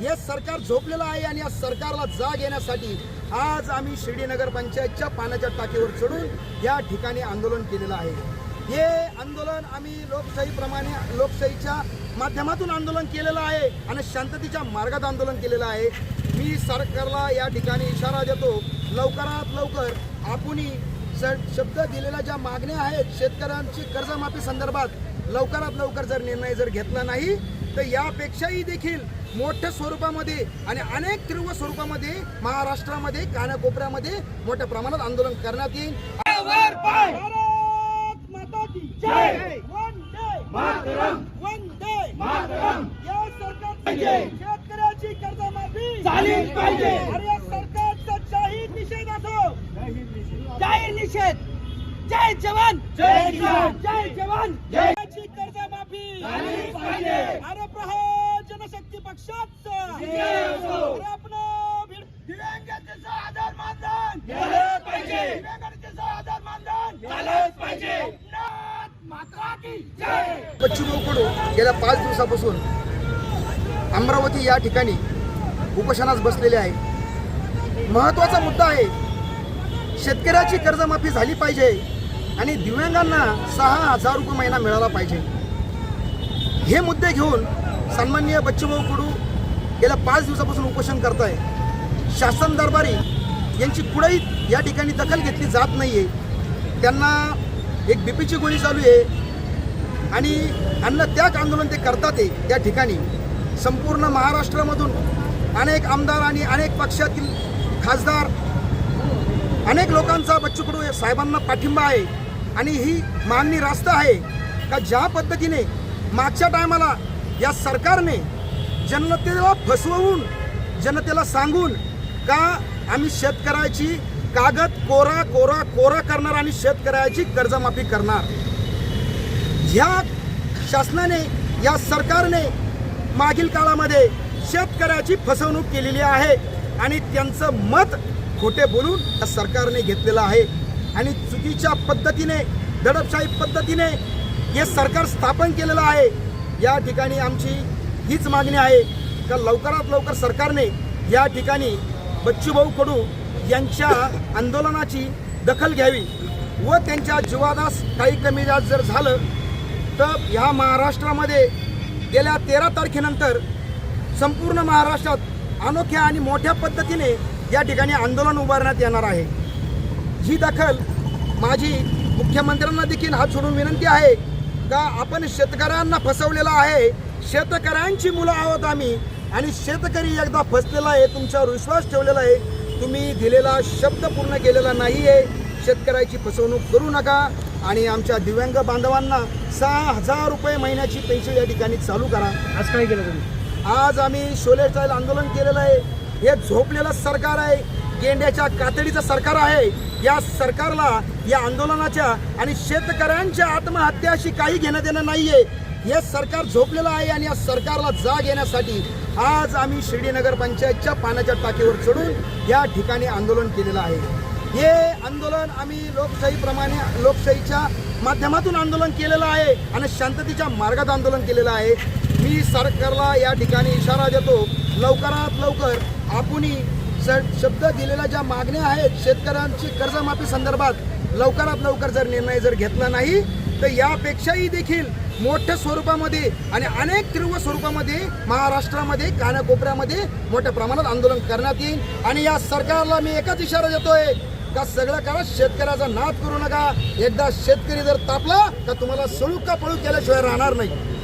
हे सरकार झोपलेलं आहे आणि या सरकारला जाग येण्यासाठी आज आम्ही शिर्डी नगर पंचायतच्या पाण्याच्या टाकीवर चढून या ठिकाणी आंदोलन केलेलं आहे. हे आंदोलन आम्ही लोकशाहीप्रमाणे लोकशाहीच्या माध्यमातून आंदोलन केलेलं आहे आणि शांततेच्या मार्गात आंदोलन केलेलं आहे. मी सरकारला या ठिकाणी इशारा देतो लवकरात लवकर आपणही शब्द दिलेल्या ज्या मागण्या आहेत शेतकऱ्यांची कर्जमाफी संदर्भात लवकरात लवकर जर निर्णय जर घेतला नाही तर यापेक्षाही देखील मोठ्या स्वरूपामध्ये आणि अनेक तीव्र स्वरूपामध्ये महाराष्ट्रामध्ये कानाकोपऱ्यामध्ये मोठ्या प्रमाणात आंदोलन करण्यात येईल. भारत माता की जय! वंदे मातरम! वंदे मातरम! या सरकारची शेतकऱ्याची कर्जमाफी झालीच पाहिजे! अरे सरकारचा जाहीर निषेध असो. जाहीर निषेध! जय जवान! जय किसान जय जवान! जयची कर्जमाफी. झालीच पक्षाचा दिव्यांगांचे आधार मानधन. झालंच पाहिजे. दिव्यांगांचे आधार मानधन. झालंच पाहिजे. मात्रा की जय. बच्चू भाऊ कडू गेल्या पाच दिवसापासून अमरावती या ठिकाणी उपोषणास बसलेले आहे. महत्त्वाचा मुद्दा आहे. शेतकऱ्याची कर्जमाफी झाली पाहिजे आणि दिव्यांगांना सहा हजार रुपये महिना मिळाला पाहिजे. हे मुद्दे घेऊन सन्माननीय बच्चूभाऊ कडू गेल्या पाच दिवसापासून उपोषण करत आहे शासन दरबारी यांची कुठेही या ठिकाणी दखल घेतली जात नाही आहे त्यांना एक बीपीची गोळी चालू आहे आणि अन्न त्याग आंदोलन ते करतात आहे त्या ठिकाणी. संपूर्ण महाराष्ट्रामधून अनेक आमदार आणि अनेक पक्षातील खासदार अनेक लोकांचा बच्चू कडू साहेबांना पाठिंबा आहे. आणि ही मागणी रास्त आहे का ज्या पद्धतीने मागच्या टायमाला या सरकारने जनतेला फसवून जनतेला सांगून का आम्ही शेतकऱ्याची कागद कोरा कोरा कोरा करणार आणि शेतकऱ्याची कर्जमाफी करणार? ह्या शासनाने या सरकारने मागील काळामध्ये शेतकऱ्याची फसवणूक केलेली आहे आणि त्यांचं मत खोटे बोलून या सरकारने घेतलेलं आहे. आणि चुकीच्या पद्धतीने दडपशाही पद्धतीने हे सरकार स्थापन केलेलं आहे. या ठिकाणी आमची हीच मागणी आहे का लवकरात लवकर सरकारने या ठिकाणी बच्चूभाऊ कडू यांच्या आंदोलनाची दखल घ्यावी व त्यांच्या जीवादास काही कमी जास्त जर झालं तर ह्या महाराष्ट्रामध्ये गेल्या तेरा तारखेनंतर संपूर्ण महाराष्ट्रात अनोख्या आणि मोठ्या पद्धतीने या ठिकाणी आंदोलन उभारण्यात येणार आहे. ही दखल माझी मुख्यमंत्र्यांना देखील हात सोडून विनंती आहे का आपण शेतकऱ्यांना फसवलेलं आहे? शेतकऱ्यांची मुलं आहोत आम्ही. आणि शेतकरी एकदा फसलेला आहे तुमच्यावर विश्वास ठेवलेला आहे. तुम्ही दिलेला शब्द पूर्ण केलेला नाही आहे शेतकऱ्याची फसवणूक करू नका. आणि आमच्या दिव्यांग बांधवांना सहा हजार रुपये महिन्याची पेन्शन या ठिकाणी चालू करा. आज काय केलं तुम्ही? आज आम्ही शोले स्टाईल आंदोलन केलेलं आहे. हे झोपलेलं सरकार आहे. गेंड्याच्या कातडीचं सरकार आहे. या सरकारला या आंदोलनाच्या आणि शेतकऱ्यांच्या आत्महत्याशी काही घेणं देणं नाहीये. हे सरकार झोपलेलं आहे आणि या सरकारला जाग येण्यासाठी आज आम्ही शिर्डी नगर पंचायतच्या पाण्याच्या टाकीवर चढून या ठिकाणी आंदोलन केलेलं आहे. हे आंदोलन आम्ही लोकशाहीप्रमाणे लोकशाहीच्या माध्यमातून आंदोलन केलेलं आहे आणि शांततेच्या मार्गात आंदोलन केलेलं आहे. मी सरकारला या ठिकाणी इशारा देतो. लवकरात लवकर आपणही शब्द दिलेल्या ज्या मागण्या आहेत शेतकऱ्यांची कर्जमाफी संदर्भात लवकरात लवकर जर निर्णय जर घेतला नाही तर यापेक्षाही देखील मोठ्या स्वरूपामध्ये आणि अनेक तीव्र स्वरूपामध्ये महाराष्ट्रामध्ये कानाकोपऱ्यामध्ये मोठ्या प्रमाणात आंदोलन करण्यात येईल. आणि या सरकारला मी एकच इशारा देतोय का सगळं करा शेतकऱ्याचा नाद करू नका. एकदा शेतकरी जर तापला तर तुम्हाला सळू का पळू केल्याशिवाय राहणार नाही.